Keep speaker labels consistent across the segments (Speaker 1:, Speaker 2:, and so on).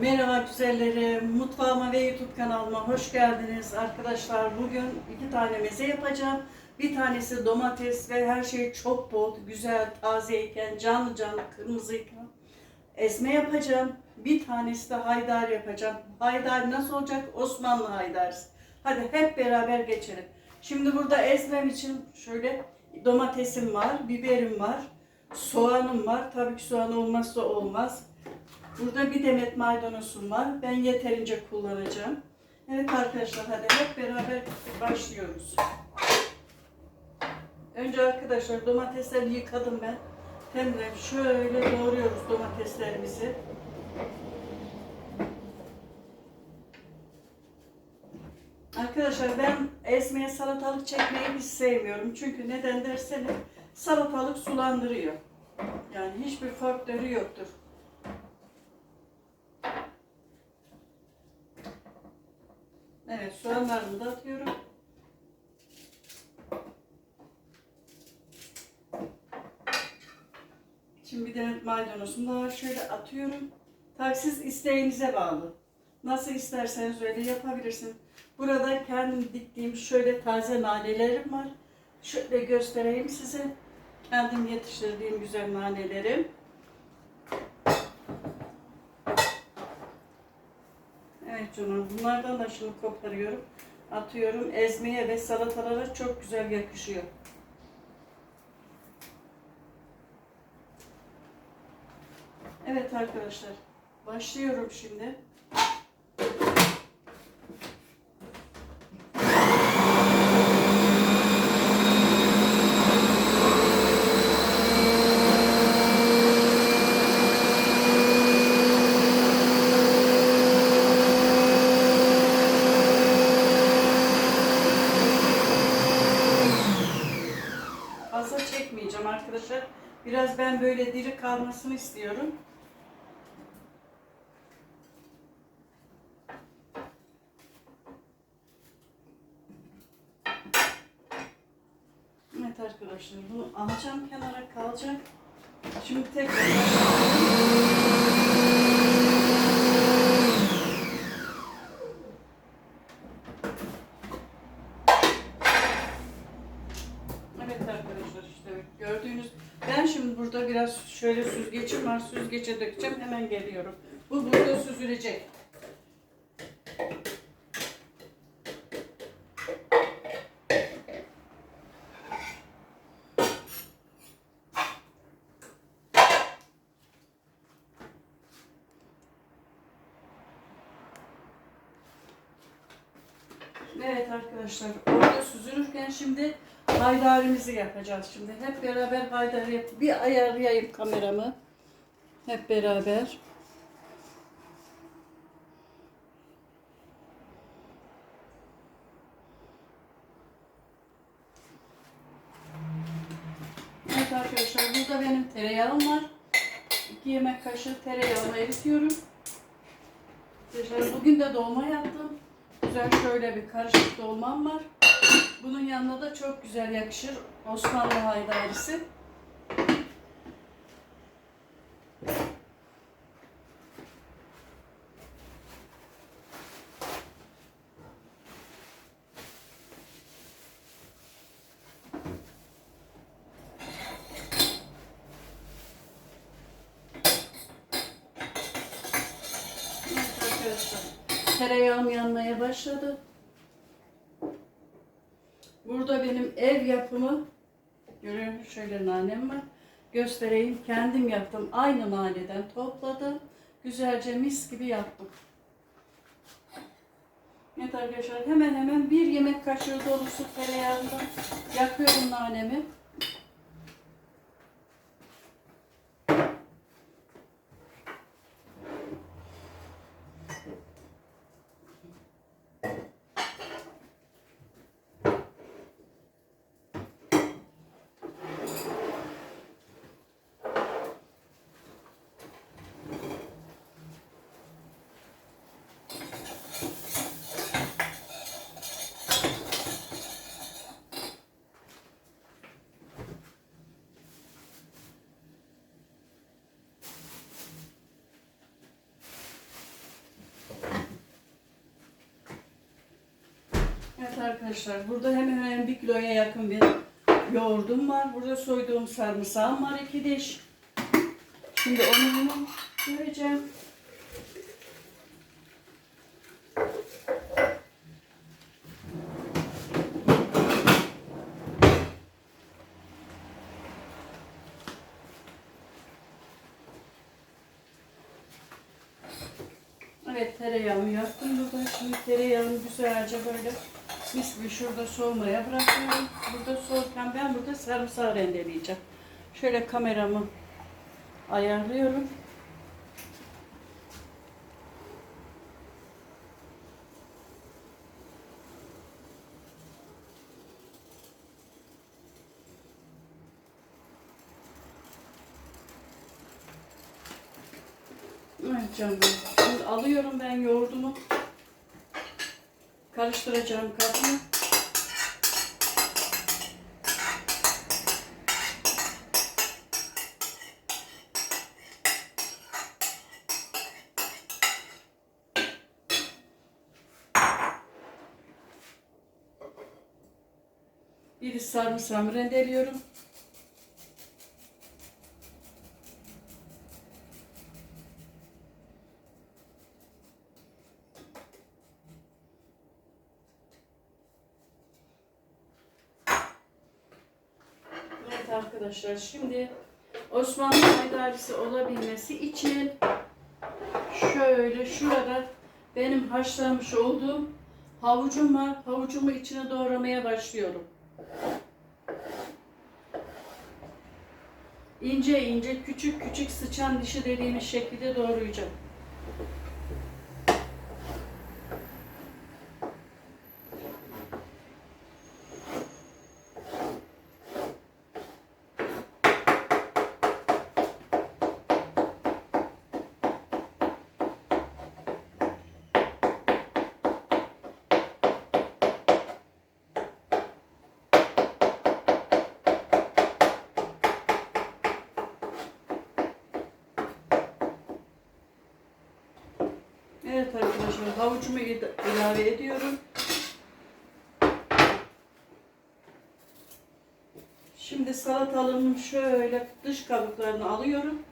Speaker 1: Merhaba güzellerim. Mutfağıma ve YouTube kanalıma hoş geldiniz. Arkadaşlar bugün iki tane meze yapacağım. Bir tanesi domates ve her şey çok bol, güzel, tazeyken, canlı canlı, kırmızıyken ezme yapacağım. Bir tanesi de haydar yapacağım. Haydar nasıl olacak? Osmanlı haydarısı. Hadi hep beraber geçelim. Şimdi burada ezmem için şöyle domatesim var, biberim var, soğanım var. Tabii ki soğan olmazsa olmaz. Burada bir demet maydanozum var. Ben yeterince kullanacağım. Evet arkadaşlar hadi hep beraber başlıyoruz. Önce arkadaşlar domatesleri yıkadım ben. Hem de şöyle doğruyoruz domateslerimizi. Arkadaşlar ben ezmeye salatalık çekmeyi hiç sevmiyorum. Çünkü neden derseniz salatalık sulandırıyor. Yani hiçbir faktörü yoktur. Evet soğanlarımı da atıyorum. Şimdi bir de maydanozumu da. Şöyle atıyorum. Tabii siz isteğinize bağlı. Nasıl isterseniz öyle yapabilirsiniz. Burada kendim diktiğim şöyle taze nanelerim var. Şöyle göstereyim size. Kendim yetiştirdiğim güzel nanelerim. Evet. Bunlardan da şunu koparıyorum. Atıyorum. Ezmeye ve salatalara çok güzel yakışıyor. Evet arkadaşlar. Başlıyorum şimdi. Biraz ben böyle diri kalmasını istiyorum. Evet arkadaşlar bunu alacağım kenara kalacak. Şimdi tekrar Evet arkadaşlar işte gördüğünüz ben şimdi burada biraz şöyle süzgecim var süzgece dökeceğim hemen geliyorum. Bu burada süzülecek. Evet arkadaşlar orada süzülürken şimdi haydarimizi yapacağız şimdi. Hep beraber haydar yap. Bir ayarlayayım kameramı. Hep beraber. Evet arkadaşlar burada benim tereyağım var. 2 yemek kaşığı tereyağını eritiyorum. Arkadaşlar bugün de dolma yaptım. Güzel şöyle bir karışık dolmam var. Bunun yanına da çok güzel yakışır Osmanlı haydarisi. Evet arkadaşlar. Tereyağım yanmaya başladı. Burada benim ev yapımı görüyor musun? Şöyle nanem var. Göstereyim. Kendim yaptım. Aynı naneden topladım. Güzelce mis gibi yaptım. Evet arkadaşlar hemen hemen bir yemek kaşığı dolusu tereyağından yakıyorum nanemi. Evet arkadaşlar burada hemen hemen bir kiloya yakın bir yoğurdum var. Burada soyduğum sarımsağım var iki diş. Şimdi onu göreceğim. Evet tereyağımı yaktım burada. Şimdi tereyağını güzelce böyle gibi şurada soğumaya bırakıyorum. Burada soğurken ben burada sarımsağı rendeleyeceğim. Şöyle kameramı ayarlıyorum. Evet canım. Şimdi alıyorum ben yoğurdumu. Karıştıracağım kabını. Bir sarımsağımı rendeliyorum. Evet arkadaşlar şimdi Osmanlı haydarisi olabilmesi için şöyle şurada benim haşlamış olduğum havucum var. Havucumu içine doğramaya başlıyorum. İnce ince küçük küçük sıçan dişi dediğimiz şekilde doğrayacağım. Evet arkadaşlar havucumu il- ilave ediyorum. Şimdi salatalığımın şöyle dış kabuklarını alıyorum.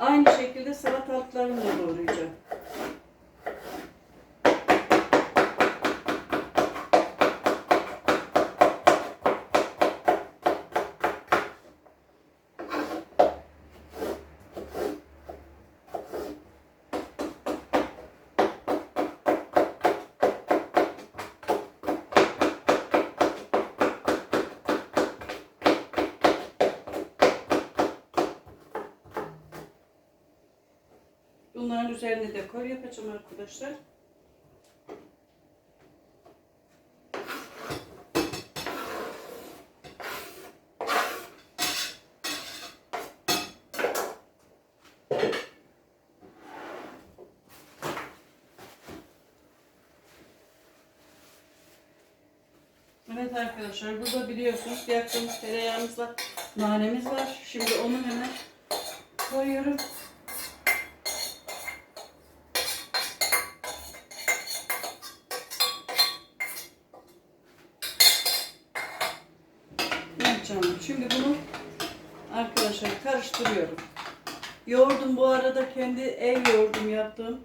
Speaker 1: Aynı şekilde salatalıklarımı da doğrayacağım. Bunların üzerine dekor yapacağım arkadaşlar. Evet arkadaşlar burada biliyorsunuz yaktığımız tereyağımızla nanemiz var. Şimdi onu hemen koyuyorum. Evet canım. Şimdi bunu arkadaşlar karıştırıyorum. Arada kendi ev yoğurdum yaptığım.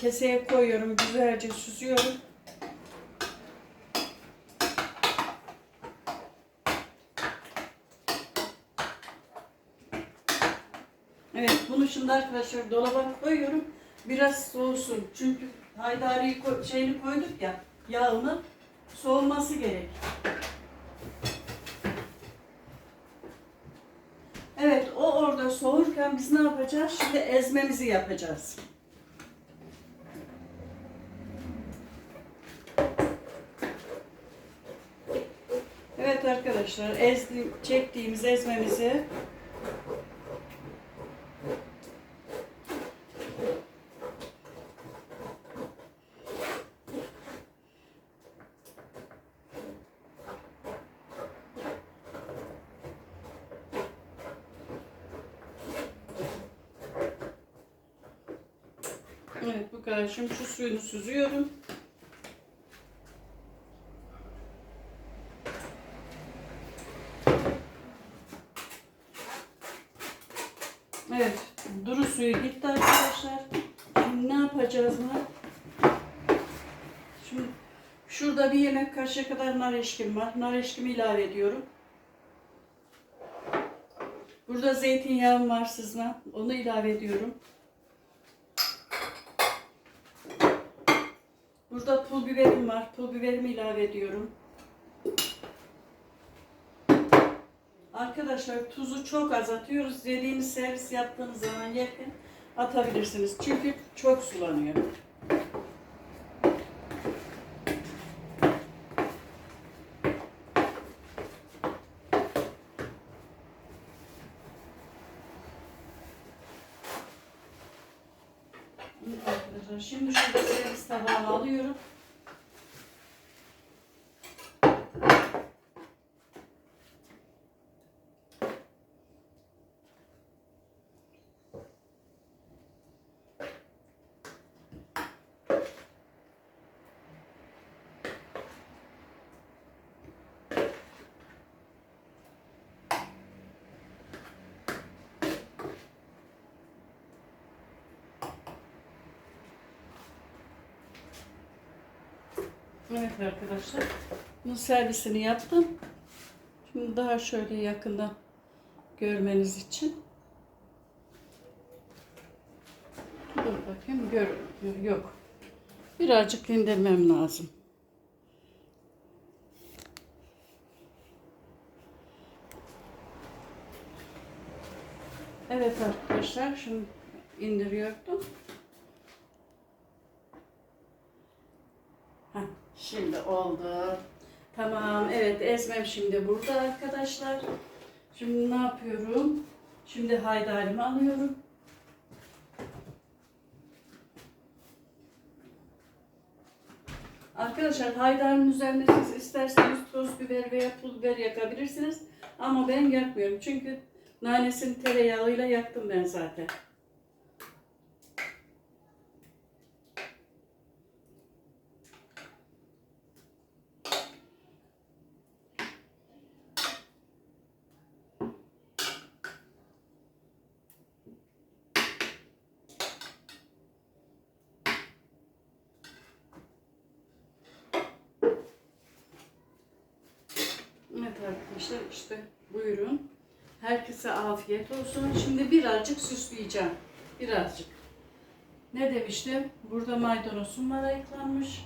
Speaker 1: Keseye koyuyorum. Güzelce süzüyorum. Evet bunu şimdi arkadaşlar dolaba koyuyorum. Biraz soğusun. Çünkü haydari şeyini koyduk ya yağını soğuması gerek. Evet o soğurken biz ne yapacağız? Şimdi ezmemizi yapacağız. Evet arkadaşlar ezdi, çektiğimiz ezmemizi Evet bu kadar. Şimdi şu suyunu süzüyorum. Evet. Duru suyu gitti arkadaşlar. Şimdi ne yapacağız mı? Şimdi şurada bir yemek kaşığı kadar nar eşkim var. Nar eşkimi ilave ediyorum. Burada zeytinyağım var sızma. Onu ilave ediyorum. Burada pul biberim var. Pul biberimi ilave ediyorum. Arkadaşlar tuzu çok az atıyoruz. Dediğiniz servis yaptığınız zaman yerken atabilirsiniz. Çünkü çok sulanıyor. Şimdi şurada alıyorum. Evet arkadaşlar. Bunun servisini yaptım. Şimdi daha şöyle yakından görmeniz için. Dur bakayım. Gör, yok. Birazcık indirmem lazım. Evet arkadaşlar. Şimdi indiriyordum. Şimdi oldu. Tamam. Evet ezmem şimdi burada arkadaşlar. Şimdi ne yapıyorum? Şimdi haydarımı alıyorum. Arkadaşlar haydarın üzerine siz isterseniz toz biber veya pul biber yakabilirsiniz. Ama ben yakmıyorum. Çünkü nanesini tereyağıyla yaktım ben zaten. Evet arkadaşlar işte buyurun. Herkese afiyet olsun. Şimdi birazcık süsleyeceğim. Birazcık. Ne demiştim? Burada maydanozum var ayıklanmış.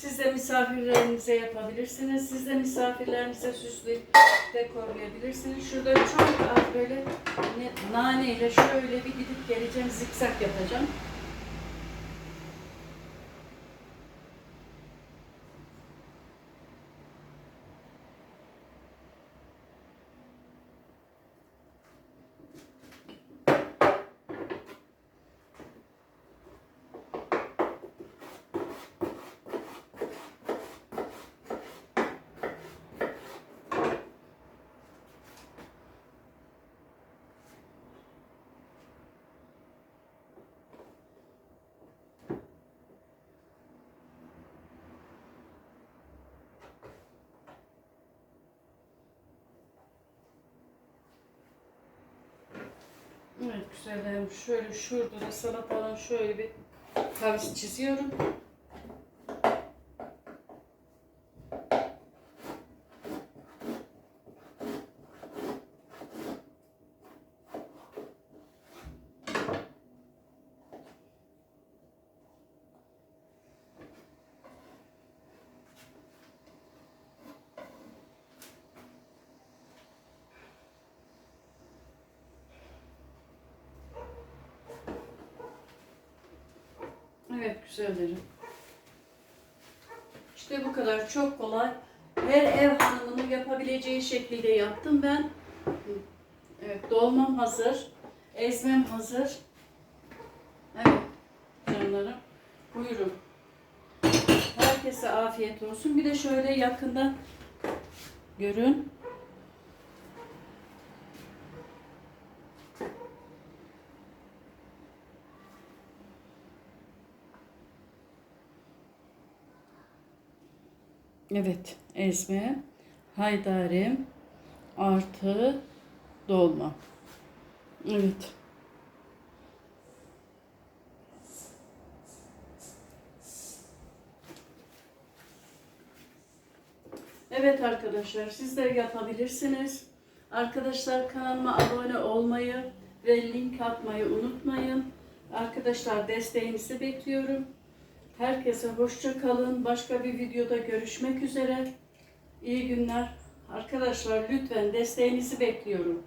Speaker 1: Siz de misafirlerinize yapabilirsiniz. Siz de misafirlerinize süsleyip dekorlayabilirsiniz. Şurada çok böyle ne- nane ile şöyle bir gidip geleceğim zikzak yapacağım. Evet güzellerim. Şöyle şurada da salatanın şöyle bir kavis çiziyorum. Evet güzellerim. İşte bu kadar. çok kolay. Her ev hanımının yapabileceği şekilde yaptım ben. Evet, dolmam hazır. Ezmem hazır. Evet canlarım. Buyurun. Herkese afiyet olsun. Bir de şöyle yakından görün. Evet, ezme, haydarim artı dolma. Evet. Evet arkadaşlar, siz de yapabilirsiniz. Arkadaşlar kanalıma abone olmayı ve link atmayı unutmayın. Arkadaşlar desteğinizi bekliyorum. Herkese hoşça kalın. Başka bir videoda görüşmek üzere. İyi günler. Arkadaşlar lütfen desteğinizi bekliyorum.